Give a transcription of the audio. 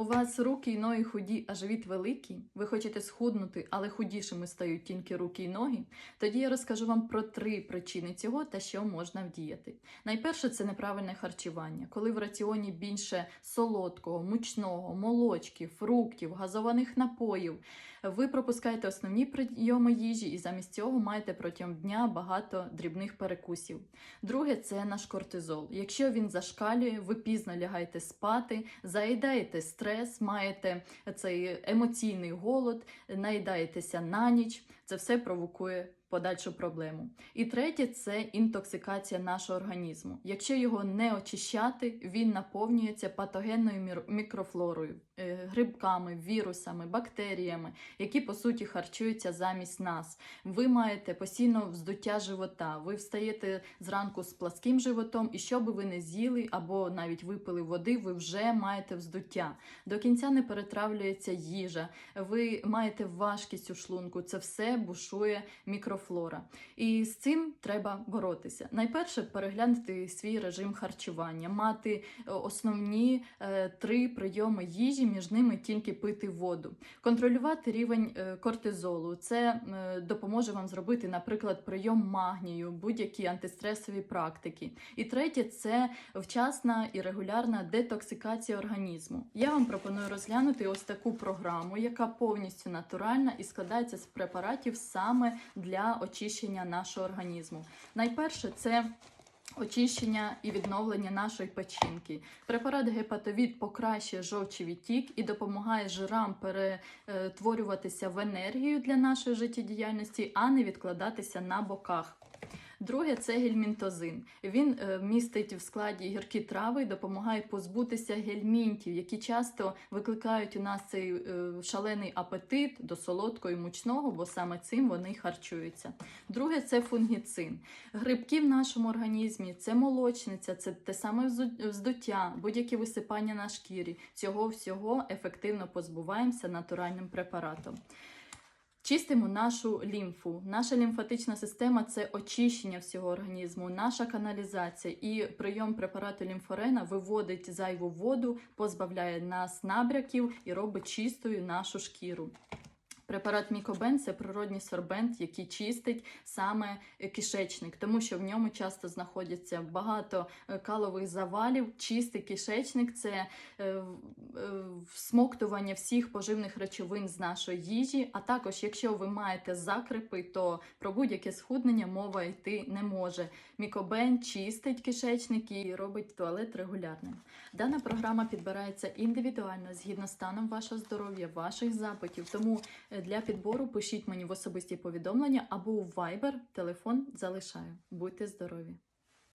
У вас руки й ноги худі, а живіт великий. Ви хочете схуднути, але худішими стають тільки руки й ноги. Тоді я розкажу вам про три причини цього та що можна вдіяти. Найперше це неправильне харчування, коли в раціоні більше солодкого, мучного, молочків, фруктів, газованих напоїв. Ви пропускаєте основні прийоми їжі і замість цього маєте протягом дня багато дрібних перекусів. Друге це наш кортизол. Якщо він зашкалює, ви пізно лягаєте спати, заїдаєте стрес, маєте цей емоційний голод, наїдаєтеся на ніч. Це все провокує подальшу проблему. І третє це інтоксикація нашого організму. Якщо його не очищати, він наповнюється патогенною мікрофлорою, е, грибками, вірусами, бактеріями, які по суті харчуються замість нас. Ви маєте постійно вздуття живота. Ви встаєте зранку з пласким животом, і що би ви не з'їли або навіть випили води, ви вже маєте вздуття. До кінця не перетравлюється їжа. Ви маєте важкість у шлунку. Це все бушує мікрофлора. І з цим треба боротися. Найперше переглянути свій режим харчування, мати е, основні е, три прийоми їжі, між ними тільки пити воду. Контролювати рівень е, кортизолу. Це допоможе вам зробити, наприклад, прийом магнію, будь-які антистресові практики. І третє це вчасна і регулярна детоксикація організму. Я вам пропоную розглянути ось таку програму, яка повністю натуральна і складається з препаратів саме для очищення нашого організму. Найперше це Очищення і відновлення нашої печінки. Препарат гепатовід покращує жовчий відтік і допомагає жирам перетворюватися в енергію для нашої життєдіяльності, а не відкладатися на боках. Друге це гельмінтозин. Він е, містить в складі гіркі трави і допомагає позбутися гельмінтів, які часто викликають у нас цей е, шалений апетит до солодкого і мучного, бо саме цим вони харчуються. Друге це фунгіцин. Грибки в нашому організмі це молочниця, це те саме вздуття, будь-які висипання на шкірі. Цього всього ефективно позбуваємося натуральним препаратом. Чистимо нашу лімфу. Наша лімфатична система це очищення всього організму, наша каналізація і прийом препарату лімфорена виводить зайву воду, позбавляє нас набряків і робить чистою нашу шкіру. Препарат Мікобен це природній сорбент, який чистить саме е, кишечник, тому що в ньому часто знаходяться багато е, калових завалів. Чистий кишечник це е, всмоктування всіх поживних речовин з нашої їжі. А також, якщо ви маєте закрипи, то про будь-яке схуднення мова йти не може. Мікобен чистить кишечник і робить туалет регулярним. Дана програма підбирається індивідуально згідно станом вашого здоров'я, ваших запитів. Тому для підбору пишіть мені в особисті повідомлення або у Viber. Телефон залишаю. Будьте здорові!